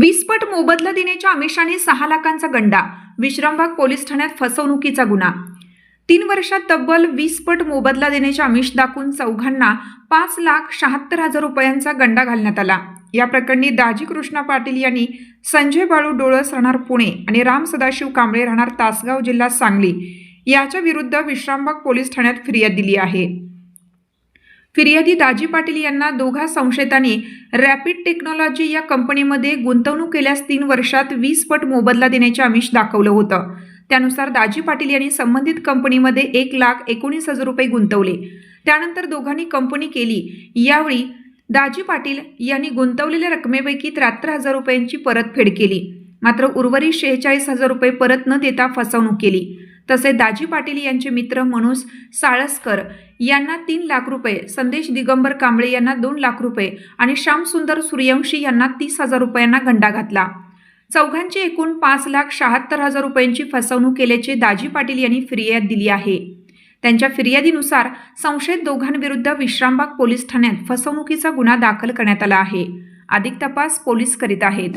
वीसपट मोबदला देण्याच्या आमिषाने सहा लाखांचा गंडा विश्रामबाग पोलीस ठाण्यात फसवणुकीचा गुन्हा. तीन वर्षात तब्बल वीसपट मोबदला देण्याचे आमिष दाखवून चौघांना पाच लाख शहात्तर हजार रुपयांचा गंडा घालण्यात आला. या प्रकरणी दाजी कृष्णा पाटील यांनी संजय बाळू डोळस राहणार पुणे आणि राम सदाशिव कांबळे राहणार तासगाव जिल्हा सांगली. याच्या विरुद्ध विश्रामबाग पोलीस ठाण्यात फिर्याद दिली आहे. फिर्यादी दाजी पाटील यांना दोघा संशयितांनी रॅपिड टेक्नॉलॉजी या कंपनीमध्ये गुंतवणूक केल्यास तीन वर्षात वीस पट मोबदला देण्याचे आमिष दाखवलं होतं. त्यानुसार दाजी पाटील यांनी संबंधित कंपनीमध्ये एक लाख एकोणीस हजार रुपये गुंतवले. त्यानंतर दोघांनी कंपनी केली. यावेळी दाजी पाटील यांनी गुंतवलेल्या रकमेपैकी त्र्याहत्तर हजार रुपयांची परतफेड केली. मात्र उर्वरित शेहेचाळीस हजार रुपये परत न देता फसवणूक केली. तसे दाजी पाटील यांचे मित्र मनोज साळसकर यांना तीन लाख रुपये संदेश दिगंबर कांबळे यांना दोन लाख रुपये आणि श्यामसुंदर सूर्यवंशी यांना तीस हजार रुपयांना गंडा घातला. चौघांची एकूण पाच लाख शहात्तर हजार रुपयांची फसवणूक केल्याचे दाजी पाटील यांनी फिर्याद दिली आहे. त्यांच्या फिर्यादीनुसार संशयित दोघांविरुद्ध विश्रामबाग पोलीस ठाण्यात फसवणुकीचा गुन्हा दाखल करण्यात आला आहे. अधिक तपास पोलीस करीत आहेत.